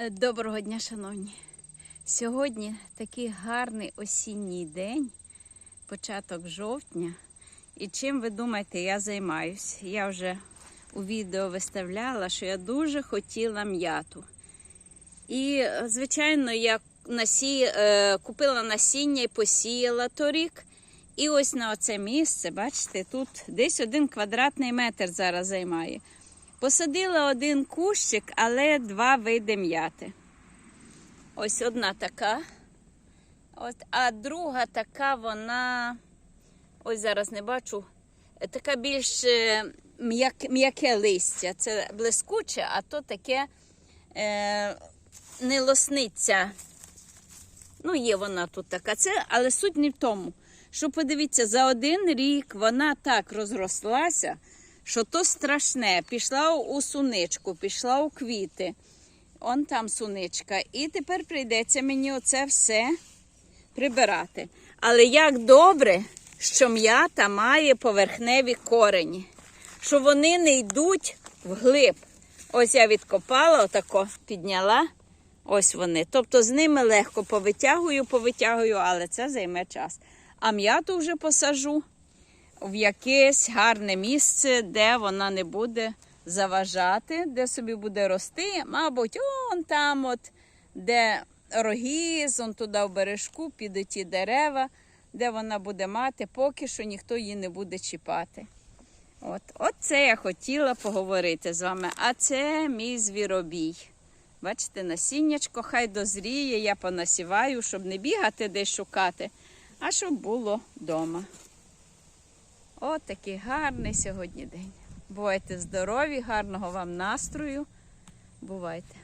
Е, Доброго дня, шановні. Сьогодні такий гарний осінній день, початок жовтня. І чим ви думаєте, я займаюсь? Я вже у відео виставляла, що я дуже хотіла м'яту. І, звичайно, я насі... е, купила насіння і посіяла торік. І ось на оце місце, бачите, тут десь один квадратний метр зараз займає. Посадила один кущик, але два види м'яти. Ось одна така. От, а друга така, вона, ось зараз не бачу, така більш е, м'як- м'яке листя. Це блискуче, а то таке е, не лосниця. Ну, є вона тут така. Це, але суть не в тому, що подивіться, за один рік вона так розрослася, що то страшне. Пішла у суничку, пішла у квіти. Он там суничка. І тепер прийдеться мені оце все прибирати. Але як добре, що м'ята має поверхневі корені, що вони не йдуть вглиб. Ось я відкопала, отако підняла. Ось вони. Тобто з ними легко повитягую, повитягую, але це займе час. А м'яту вже посажу в якесь гарне місце, де вона не буде заважати, де собі буде рости. Мабуть, он там, от, де рогіз, он туди в бережку, підуть ті дерева, де вона буде мати, поки що ніхто її не буде чіпати. От, от це я хотіла поговорити з вами. А це мій звіробій. Бачите, насіннячко хай дозріє, я понасіваю, щоб не бігати десь шукати, а щоб було вдома. Такий гарний сьогодні день. Бувайте здорові, гарного вам настрою. Бувайте.